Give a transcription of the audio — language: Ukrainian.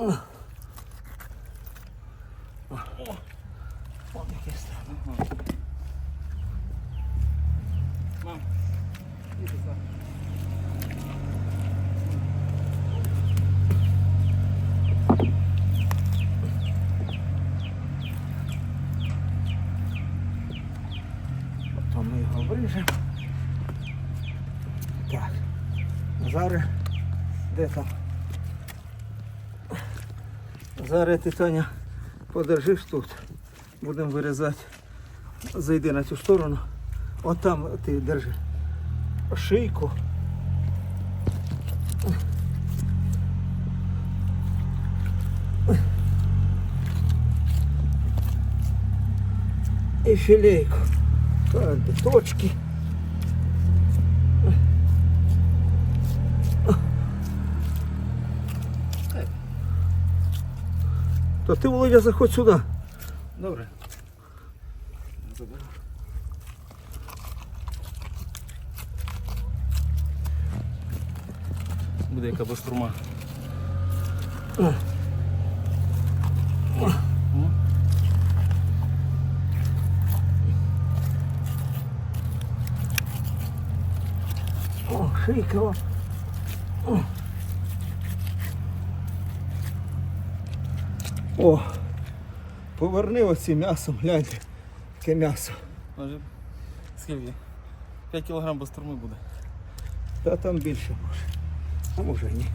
О, о яке стало. Мам, іди сюди. То ми його вріжемо. Так. Зараз де там? Зараз ти Таня подержиш тут. Будемо вирізати. Зайди на цю сторону. От там ти держи шийку. І філейку. Так, точки. То ти, Володя, заходь сюди. Добре. Буде яка бастурма. О. О, шийка. О. О. Поверни оці м'ясом, гляньте. Таке м'ясо. Може, скільки? 5 кілограм бастурми буде. Та там більше може. А може ні.